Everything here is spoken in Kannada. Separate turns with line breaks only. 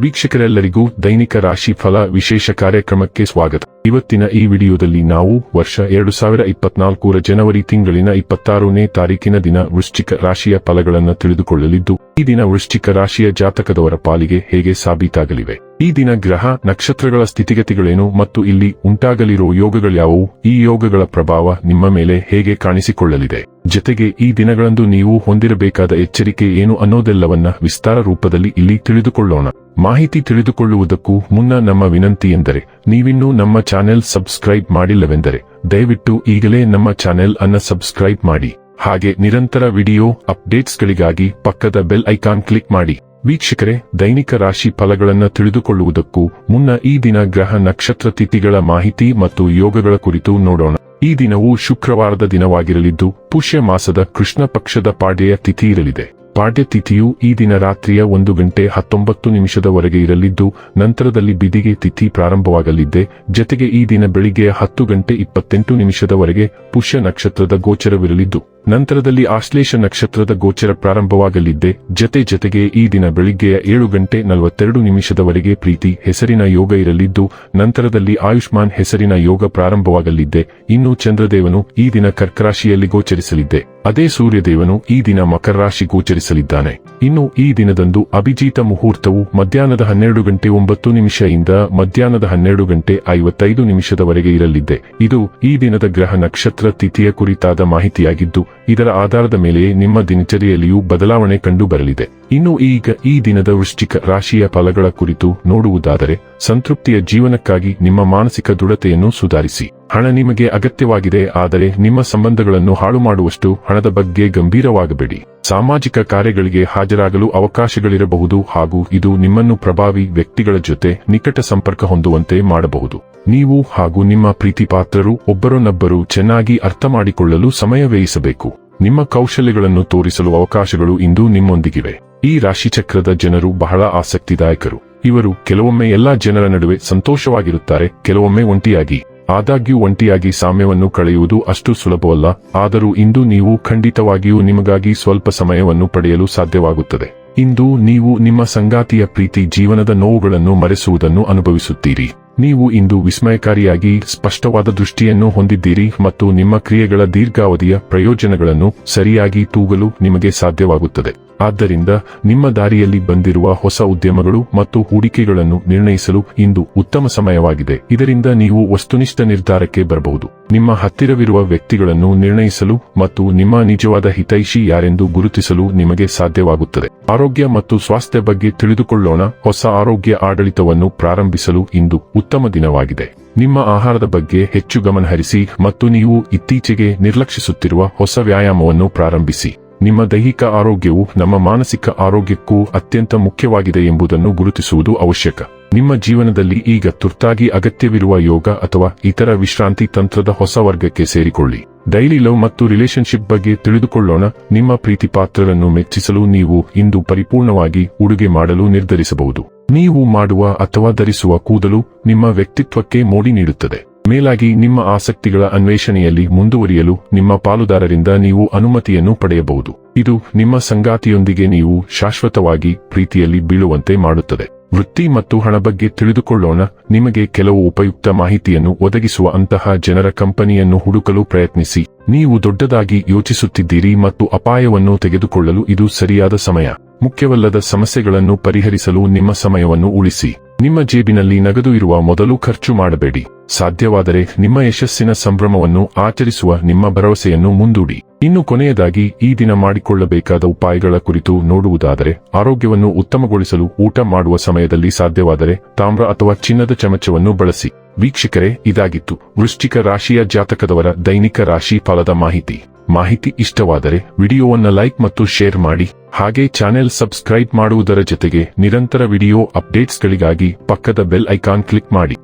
ವೀಕ್ಷಕರೆಲ್ಲರಿಗೂ ದೈನಿಕ ರಾಶಿ ಫಲ ವಿಶೇಷ ಕಾರ್ಯಕ್ರಮಕ್ಕೆ ಸ್ವಾಗತ. ಇವತ್ತಿನ ಈ ವಿಡಿಯೋದಲ್ಲಿ ನಾವು ವರ್ಷ ಎರಡು ಸಾವಿರ ಇಪ್ಪತ್ನಾಲ್ಕರ ಜನವರಿ ತಿಂಗಳಿನ ಇಪ್ಪತ್ತಾರನೇ ತಾರೀಕಿನ ದಿನ ವೃಶ್ಚಿಕ ರಾಶಿಯ ಫಲಗಳನ್ನು ತಿಳಿದುಕೊಳ್ಳಲಿದ್ದು, ಈ ದಿನ ವೃಶ್ಚಿಕ ರಾಶಿಯ ಜಾತಕದವರ ಪಾಲಿಗೆ ಹೇಗೆ ಸಾಬೀತಾಗಲಿವೆ? ಈ ದಿನ ಗ್ರಹ, ನಕ್ಷತ್ರಗಳ ಸ್ಥಿತಿಗತಿಗಳೇನು ಮತ್ತು ಇಲ್ಲಿ ಉಂಟಾಗಲಿರುವ ಯೋಗಗಳ್ಯಾವುವು ಈ ಯೋಗಗಳ ಪ್ರಭಾವ ನಿಮ್ಮ ಮೇಲೆ ಹೇಗೆ ಕಾಣಿಸಿಕೊಳ್ಳಲಿದೆ? ಜತೆಗೆ ಈ ದಿನಗಳಂದು ನೀವು ಹೊಂದಿರಬೇಕಾದ ಎಚ್ಚರಿಕೆ ಏನು ಅನ್ನೋದೆಲ್ಲವನ್ನ ವಿಸ್ತಾರ ರೂಪದಲ್ಲಿ ಇಲ್ಲಿ ತಿಳಿದುಕೊಳ್ಳೋಣ. ಮಾಹಿತಿ ತಿಳಿದುಕೊಳ್ಳುವುದಕ್ಕೂ ಮುನ್ನ ನಮ್ಮ ವಿನಂತಿ ಎಂದರೆ, ನೀವಿನ್ನೂ ನಮ್ಮ ಚಾನೆಲ್ ಸಬ್ಸ್ಕ್ರೈಬ್ ಮಾಡಿಲ್ಲವೆಂದರೆ ದಯವಿಟ್ಟು ಈಗಲೇ ನಮ್ಮ ಚಾನೆಲ್ ಅನ್ನ ಸಬ್ಸ್ಕ್ರೈಬ್ ಮಾಡಿ. ಹಾಗೆ ನಿರಂತರ ವಿಡಿಯೋ ಅಪ್ಡೇಟ್ಸ್ಗಳಿಗಾಗಿ ಪಕ್ಕದ ಬೆಲ್ ಐಕಾನ್ ಕ್ಲಿಕ್ ಮಾಡಿ. ವೀಕ್ಷಕರೇ, ದೈನಿಕ ರಾಶಿ ಫಲಗಳನ್ನು ತಿಳಿದುಕೊಳ್ಳುವುದಕ್ಕೂ ಮುನ್ನ ಈ ದಿನ ಗ್ರಹ ನಕ್ಷತ್ರ ತಿಥಿಗಳ ಮಾಹಿತಿ ಮತ್ತು ಯೋಗಗಳ ಕುರಿತು ನೋಡೋಣ. ಈ ದಿನವು ಶುಕ್ರವಾರದ ದಿನವಾಗಿರಲಿದ್ದು, ಪುಷ್ಯ ಮಾಸದ ಕೃಷ್ಣ ಪಕ್ಷದ ಪಾಡ್ಯೆಯ ತಿಥಿ ಇರಲಿದೆ. ಪಾಡ್ಯ ತಿಥಿಯು ಈ ದಿನ ರಾತ್ರಿಯ ಒಂದು ಗಂಟೆ ಹತ್ತೊಂಬತ್ತು ನಿಮಿಷದವರೆಗೆ ಇರಲಿದ್ದು, ನಂತರದಲ್ಲಿ ಬಿದಿಗೆ ತಿಥಿ ಪ್ರಾರಂಭವಾಗಲಿದ್ದೆ. ಜತೆಗೆ ಈ ದಿನ ಬೆಳಿಗ್ಗೆ ಹತ್ತು ಗಂಟೆ ಇಪ್ಪತ್ತೆಂಟು ನಿಮಿಷದವರೆಗೆ ಪುಷ್ಯ ನಕ್ಷತ್ರದ ಗೋಚರವಿರಲಿದ್ದು. ನಂತರದಲ್ಲಿ ಆಶ್ಲೇಷ ನಕ್ಷತ್ರದ ಗೋಚರ ಪ್ರಾರಂಭವಾಗಲಿದ್ದೆ. ಜತೆ ಜತೆಗೆ ಈ ದಿನ ಬೆಳಿಗ್ಗೆಯ ಏಳು ಗಂಟೆ ನಲವತ್ತೆರಡು ನಿಮಿಷದವರೆಗೆ ಪ್ರೀತಿ, ಹೆಸರಿನ ಯೋಗ ಇರಲಿದ್ದು, ನಂತರದಲ್ಲಿ ಆಯುಷ್ಮಾನ್ ಹೆಸರಿನ ಯೋಗ ಪ್ರಾರಂಭವಾಗಲಿದ್ದೆ. ಇನ್ನು ಚಂದ್ರದೇವನು ಈ ದಿನ ಕರ್ಕರಾಶಿಯಲ್ಲಿ ಗೋಚರಿಸಲಿದ್ದೆ. ಅದೇ ಸೂರ್ಯದೇವನು ಈ ದಿನ ಮಕರ ರಾಶಿ ಗೋಚರಿಸಲಿದ್ದಾನೆ. ಇನ್ನು ಈ ದಿನದಂದು ಅಭಿಜೀತ ಮುಹೂರ್ತವು ಮಧ್ಯಾಹ್ನದ ಹನ್ನೆರಡು ಗಂಟೆ ಒಂಬತ್ತು ನಿಮಿಷದಿಂದ ಮಧ್ಯಾಹ್ನದ ಹನ್ನೆರಡು ಗಂಟೆ ಐವತ್ತೈದು ನಿಮಿಷದವರೆಗೆ ಇರಲಿದ್ದೆ. ಇದು ಈ ದಿನದ ಗ್ರಹ ನಕ್ಷತ್ರ ತಿಥಿಯ ಕುರಿತಾದ ಮಾಹಿತಿಯಾಗಿದ್ದು ಇದರ ಆಧಾರದ ಮೇಲೆ ನಿಮ್ಮ ದಿನಚರಿಯಲ್ಲಿಯೂ ಬದಲಾವಣೆ ಕಂಡು ಬರಲಿದೆ. ಇನ್ನು ಈಗ ಈ ದಿನದ ವೃಶ್ಚಿಕ ರಾಶಿಯ ಫಲಗಳ ಕುರಿತು ನೋಡುವುದಾದರೆ, ಸಂತೃಪ್ತಿಯ ಜೀವನಕ್ಕಾಗಿ ನಿಮ್ಮ ಮಾನಸಿಕ ದೃಢತೆಯನ್ನು ಸುಧಾರಿಸಿ. ಹಣ ನಿಮಗೆ ಅಗತ್ಯವಾಗಿದೆ, ಆದರೆ ನಿಮ್ಮ ಸಂಬಂಧಗಳನ್ನು ಹಾಳು ಮಾಡುವಷ್ಟು ಹಣದ ಬಗ್ಗೆ ಗಂಭೀರವಾಗಬೇಡಿ. ಸಾಮಾಜಿಕ ಕಾರ್ಯಗಳಿಗೆ ಹಾಜರಾಗಲು ಅವಕಾಶಗಳಿರಬಹುದು ಹಾಗೂ ಇದು ನಿಮ್ಮನ್ನು ಪ್ರಭಾವಿ ವ್ಯಕ್ತಿಗಳ ಜೊತೆ ನಿಕಟ ಸಂಪರ್ಕ ಹೊಂದುವಂತೆ ಮಾಡಬಹುದು. ನೀವು ಹಾಗೂ ನಿಮ್ಮ ಪ್ರೀತಿಪಾತ್ರರು ಒಬ್ಬರನ್ನೊಬ್ಬರು ಚೆನ್ನಾಗಿ ಅರ್ಥ ಮಾಡಿಕೊಳ್ಳಲು ಸಮಯ ವ್ಯಯಿಸಬೇಕು ನಿಮ್ಮ ಕೌಶಲ್ಯಗಳನ್ನು ತೋರಿಸಲು ಅವಕಾಶಗಳು ಇಂದು ನಿಮ್ಮೊಂದಿಗಿವೆ. ಈ ರಾಶಿಚಕ್ರದ ಜನರು ಬಹಳ ಆಸಕ್ತಿದಾಯಕರು. ಇವರು ಕೆಲವೊಮ್ಮೆ ಎಲ್ಲಾ ಜನರ ನಡುವೆ ಸಂತೋಷವಾಗಿರುತ್ತಾರೆ, ಕೆಲವೊಮ್ಮೆ ಒಂಟಿಯಾಗಿ. ಆದಾಗ್ಯೂ ಒಂಟಿಯಾಗಿ ಸಾಮ್ಯವನ್ನು ಕಳೆಯುವುದು ಅಷ್ಟು ಸುಲಭವಲ್ಲ, ಆದರೂ ಇಂದು ನೀವು ಖಂಡಿತವಾಗಿಯೂ ನಿಮಗಾಗಿ ಸ್ವಲ್ಪ ಸಮಯವನ್ನು ಪಡೆಯಲು ಸಾಧ್ಯವಾಗುತ್ತದೆ. ಇಂದು ನೀವು ನಿಮ್ಮ ಸಂಗಾತಿಯ ಪ್ರೀತಿ, ಜೀವನದ ನೋವುಗಳನ್ನು ಮರೆಸುವುದನ್ನು ಅನುಭವಿಸುತ್ತೀರಿ. ನೀವು ಇಂದು ವಿಸ್ಮಯಕಾರಿಯಾಗಿ ಸ್ಪಷ್ಟವಾದ ದೃಷ್ಟಿಯನ್ನು ಹೊಂದಿದ್ದೀರಿ ಮತ್ತು ನಿಮ್ಮ ಕ್ರಿಯೆಗಳ ದೀರ್ಘಾವಧಿಯ ಪ್ರಯೋಜನಗಳನ್ನು ಸರಿಯಾಗಿ ತೂಗಲು ನಿಮಗೆ ಸಾಧ್ಯವಾಗುತ್ತದೆ. ಆದ್ದರಿಂದ ನಿಮ್ಮ ದಾರಿಯಲ್ಲಿ ಬಂದಿರುವ ಹೊಸ ಉದ್ಯಮಗಳು ಮತ್ತು ಹೂಡಿಕೆಗಳನ್ನು ನಿರ್ಣಯಿಸಲು ಇಂದು ಉತ್ತಮ ಸಮಯವಾಗಿದೆ. ಇದರಿಂದ ನೀವು ವಸ್ತುನಿಷ್ಠ ನಿರ್ಧಾರಕ್ಕೆ ಬರಬಹುದು. ನಿಮ್ಮ ಹತ್ತಿರವಿರುವ ವ್ಯಕ್ತಿಗಳನ್ನು ನಿರ್ಣಯಿಸಲು ಮತ್ತು ನಿಮ್ಮ ನಿಜವಾದ ಹಿತೈಷಿ ಯಾರೆಂದು ಗುರುತಿಸಲು ನಿಮಗೆ ಸಾಧ್ಯವಾಗುತ್ತದೆ. ಆರೋಗ್ಯ ಮತ್ತು ಸ್ವಾಸ್ಥ್ಯ ಬಗ್ಗೆ ತಿಳಿದುಕೊಳ್ಳೋಣ. ಹೊಸ ಆರೋಗ್ಯ ಆಡಳಿತವನ್ನು ಪ್ರಾರಂಭಿಸಲು ಇಂದು ಉತ್ತಮ ದಿನವಾಗಿದೆ. ನಿಮ್ಮ ಆಹಾರದ ಬಗ್ಗೆ ಹೆಚ್ಚು ಗಮನಹರಿಸಿ ಮತ್ತು ನೀವು ಇತ್ತೀಚೆಗೆ ನಿರ್ಲಕ್ಷಿಸುತ್ತಿರುವ ಹೊಸ ವ್ಯಾಯಾಮವನ್ನು ಪ್ರಾರಂಭಿಸಿ. ನಿಮ್ಮ ದೈಹಿಕ ಆರೋಗ್ಯವು ನಮ್ಮ ಮಾನಸಿಕ ಆರೋಗ್ಯಕ್ಕೂ ಅತ್ಯಂತ ಮುಖ್ಯವಾಗಿದೆ ಎಂಬುದನ್ನು ಗುರುತಿಸುವುದು ಅವಶ್ಯಕ. ನಿಮ್ಮ ಜೀವನದಲ್ಲಿ ಈಗ ತುರ್ತಾಗಿ ಅಗತ್ಯವಿರುವ ಯೋಗ ಅಥವಾ ಇತರ ವಿಶ್ರಾಂತಿ ತಂತ್ರದ ಹೊಸ ವರ್ಗಕ್ಕೆ ಸೇರಿಕೊಳ್ಳಿ. ಡೈಲಿ ಲವ್ ಮತ್ತು ರಿಲೇಶನ್ಶಿಪ್ ಬಗ್ಗೆ ತಿಳಿದುಕೊಳ್ಳೋಣ. ನಿಮ್ಮ ಪ್ರೀತಿ ಪಾತ್ರರನ್ನು ಮೆಚ್ಚಿಸಲು ನೀವು ಇಂದು ಪರಿಪೂರ್ಣವಾಗಿ ಉಡುಗೆ ಮಾಡಲು ನಿರ್ಧರಿಸಬಹುದು. ನೀವು ಮಾಡುವ ಅಥವಾ ಧರಿಸುವ ಕೂದಲು ನಿಮ್ಮ ವ್ಯಕ್ತಿತ್ವಕ್ಕೆ ಮೋಡಿ ನೀಡುತ್ತದೆ. ಮೇಲಾಗಿ ನಿಮ್ಮ ಆಸಕ್ತಿಗಳ ಅನ್ವೇಷಣೆಯಲ್ಲಿ ಮುಂದುವರಿಯಲು ನಿಮ್ಮ ಪಾಲುದಾರರಿಂದ ನೀವು ಅನುಮತಿಯನ್ನು ಪಡೆಯಬಹುದು. ಇದು ನಿಮ್ಮ ಸಂಗಾತಿಯೊಂದಿಗೆ ನೀವು ಶಾಶ್ವತವಾಗಿ ಪ್ರೀತಿಯಲ್ಲಿ ಬೀಳುವಂತೆ ಮಾಡುತ್ತದೆ. ವೃತ್ತಿ ಮತ್ತು ಹಣ ಬಗ್ಗೆ ತಿಳಿದುಕೊಳ್ಳೋಣ. ನಿಮಗೆ ಕೆಲವು ಉಪಯುಕ್ತ ಮಾಹಿತಿಯನ್ನು ಒದಗಿಸುವ ಅಂತಹ ಜನರ ಕಂಪನಿಯನ್ನು ಹುಡುಕಲು ಪ್ರಯತ್ನಿಸಿ. ನೀವು ದೊಡ್ಡದಾಗಿ ಯೋಚಿಸುತ್ತಿದ್ದೀರಿ ಮತ್ತು ಅಪಾಯವನ್ನು ತೆಗೆದುಕೊಳ್ಳಲು ಇದು ಸರಿಯಾದ ಸಮಯ. ಮುಖ್ಯವಲ್ಲದ ಸಮಸ್ಯೆಗಳನ್ನು ಪರಿಹರಿಸಲು ನಿಮ್ಮ ಸಮಯವನ್ನು ಉಳಿಸಿ. ನಿಮ್ಮ ಜೇಬಿನಲ್ಲಿ ನಗದು ಇರುವ ಮೊದಲು ಖರ್ಚು ಮಾಡಬೇಡಿ. ಸಾಧ್ಯವಾದರೆ ನಿಮ್ಮ ಯಶಸ್ಸಿನ ಸಂಭ್ರಮವನ್ನು ಆಚರಿಸುವ ನಿಮ್ಮ ಭರವಸೆಯನ್ನು ಮುಂದೂಡಿ. ಇನ್ನು ಕೊನೆಯದಾಗಿ ಈ ದಿನ ಮಾಡಿಕೊಳ್ಳಬೇಕಾದ ಉಪಾಯಗಳ ಕುರಿತು ನೋಡುವುದಾದರೆ, ಆರೋಗ್ಯವನ್ನು ಉತ್ತಮಗೊಳಿಸಲು ಊಟ ಮಾಡುವ ಸಮಯದಲ್ಲಿ ಸಾಧ್ಯವಾದರೆ ತಾಮ್ರ ಅಥವಾ ಚಿನ್ನದ ಚಮಚವನ್ನು ಬಳಸಿ. ವೀಕ್ಷಕರೇ, ಇದಾಗಿತ್ತು. ವೃಶ್ಚಿಕ ರಾಶಿಯ ಜಾತಕದವರ ದೈನಿಕ ರಾಶಿ ಫಲದ ಮಾಹಿತಿ. ಮಾಹಿತಿ ಇಷ್ಟವಾದರೆ ವಿಡಿಯೋವನ್ನು ಲೈಕ್ ಮತ್ತು ಶೇರ್ ಮಾಡಿ. ಹಾಗೆ ಚಾನೆಲ್ ಸಬ್ಸ್ಕ್ರೈಬ್ ಮಾಡುವುದರ ಜೊತೆಗೆ ನಿರಂತರ ವಿಡಿಯೋ ಅಪ್ಡೇಟ್ಸ್ಗಳಿಗಾಗಿ ಪಕ್ಕದ ಬೆಲ್ ಐಕಾನ್ ಕ್ಲಿಕ್ ಮಾಡಿ.